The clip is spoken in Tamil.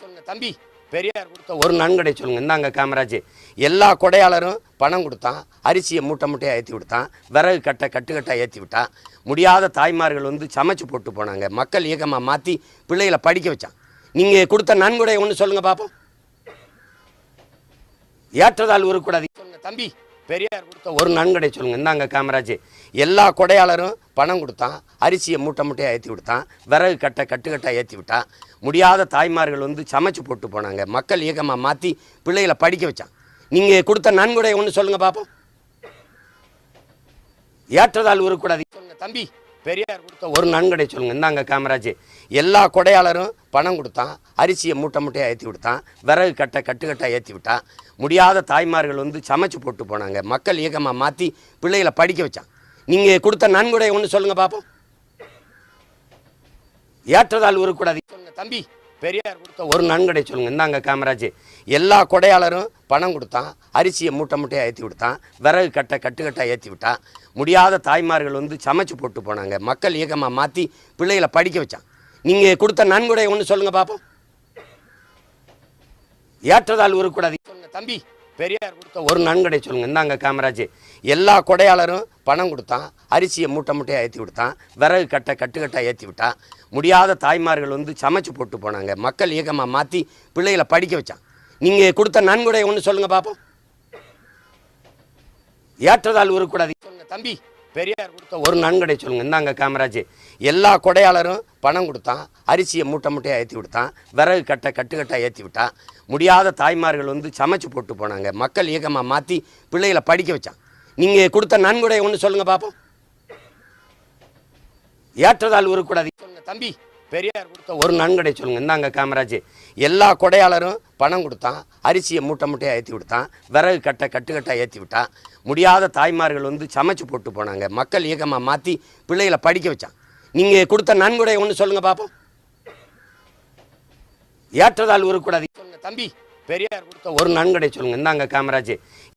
சொல்லுங்க தம்பி. பெரியார் கொடுத்த ஒரு நன்கொடை சொல்லுங்க. இந்தாங்க காமராஜ். எல்லா கொடையாளரும் பணம் கொடுத்தான். அரிசியை மூட்டை மூட்டையாக ஏற்றி விட்டான். விறகு கட்டை கட்டுக்கட்டாக ஏற்றி விட்டான். முடியாத தாய்மார்கள் வந்து சமைச்சு போட்டு போனாங்க. மக்கள் இயக்கமாக மாற்றி பிள்ளைகளை படிக்க வச்சான். நீங்கள் கொடுத்த நன்கொடை ஒன்று சொல்லுங்கள் பார்ப்போம் ஏற்றதால் உருக்கூடாது சொல்லுங்க தம்பி. பெரியார் கொடுத்த ஒரு நன்கொடை சொல்லுங்க. இந்தாங்க காமராஜ். எல்லா கொடையாளரும் பணம் கொடுத்தான் அரிசியை மூட்டை மூட்டையாக ஏற்றி விட்டான் விறகு கட்டை கட்டுக்கட்டாக ஏற்றி விட்டான். முடியாத தாய்மார்கள் வந்து சமைச்சு போட்டு போனாங்க. மக்கள் இயக்கமாக மாற்றி பிள்ளைகளை படிக்க வச்சான் நீங்கள் கொடுத்த நன்கொடை ஒன்று சொல்லுங்கள் பார்ப்போம் ஏற்றதால் உருக்கூடாது சொல்லுங்கள் தம்பி. பெரியார் கொடுத்த ஒரு நன்கொடை சொல்லுங்க. இந்தாங்க காமராஜ். எல்லா கொடையாளரும் பணம் கொடுத்தான் அரிசியை மூட்டை மூட்டையாக ஏற்றி விட்டான் விறகு கட்டை கட்டுக்கட்டாக ஏற்றி விட்டான். முடியாத தாய்மார்கள் வந்து சமைச்சு போட்டு போனாங்க. மக்கள் இயக்கமாக மாற்றி பிள்ளைகளை படிக்க வச்சான் நீங்கள் கொடுத்த நன்கொடை ஒன்று சொல்லுங்கள் பார்ப்போம் ஏற்றதால் உருக்கூடாது சொல்லுங்க தம்பி. பெரியார் கொடுத்த ஒரு நன்கொடை சொல்லுங்க. இந்தாங்க காமராஜ். எல்லா கொடையாளரும் பணம் கொடுத்தான். அரிசியை மூட்டை மூட்டையாக ஏற்றி விட்டான். விறகு கட்டை கட்டுக்கட்டாக ஏற்றி விட்டான். முடியாத தாய்மார்கள் வந்து சமைச்சு போட்டு போனாங்க. மக்கள் இயக்கமாக மாற்றி பிள்ளைகளை படிக்க வச்சான். நீங்கள் கொடுத்த நன்கொடை ஒன்று சொல்லுங்கள் பார்ப்போம் ஏற்றதால் உருக்கூடாது சொல்லுங்க தம்பி. பெரியார் கொடுத்த ஒரு நன்கொடை சொல்லுங்க. இந்தாங்க காமராஜ். எல்லா கொடையாளரும் பணம் கொடுத்தான். அரிசியை மூட்டை மூட்டையாக ஏற்றி விட்டான். விறகு கட்டை கட்டுக்கட்டாக ஏற்றி விட்டான். முடியாத தாய்மார்கள் வந்து சமைச்சு போட்டு போனாங்க. மக்கள் இயக்கமாக மாற்றி பிள்ளைகளை படிக்க வச்சான் நீங்கள் கொடுத்த நன்கொடை ஒன்று சொல்லுங்கள் பார்ப்போம் ஏற்றதால் உருக்கூடாது சொல்லுங்கள் தம்பி. பெரியார் ஒரு நன்கொடை சொல்லுங்கள் இந்தாங்க காமராஜ். எல்லா கொடையாளரும் பணம் கொடுத்தான் அரிசியை மூட்டை மூட்டையாக ஏற்றி விட்டான் விறகு கட்டை கட்டுக்கட்டாக ஏற்றி விட்டான். முடியாத தாய்மார்கள் வந்து சமைச்சு போட்டு போனாங்க. மக்கள் இயக்கமாக மாற்றி பிள்ளைகளை படிக்க வச்சான். நீங்கள் கொடுத்த நன்கொடையை ஒன்று சொல்லுங்கள் பார்ப்போம் ஏற்றதால் உருக்கூடாது. சொல்லுங்க தம்பி. பெரியார் கொடுத்த ஒரு நன்கொடை சொல்லுங்க. இந்தாங்க காமராஜ். எல்லா கொடையாளரும் பணம் கொடுத்தான் அரிசியை மூட்டை மூட்டையாக ஏற்றி விட்டான் விறகு கட்டை கட்டுக்கட்டாக ஏற்றி விட்டான். முடியாத தாய்மார்கள் வந்து சமைச்சு போட்டு போனாங்க. மக்கள் இயக்கமாக மாற்றி பிள்ளைகளை படிக்க வச்சான். நீங்கள் கொடுத்த நன்கொடை ஒன்று சொல்லுங்கள் பார்ப்போம் ஏற்றதால் உருக்கூடாது சொல்லுங்க தம்பி பெரியார் கொடுத்த ஒரு நன்கொடை சொல்லுங்க. இந்தாங்க காமராஜ்.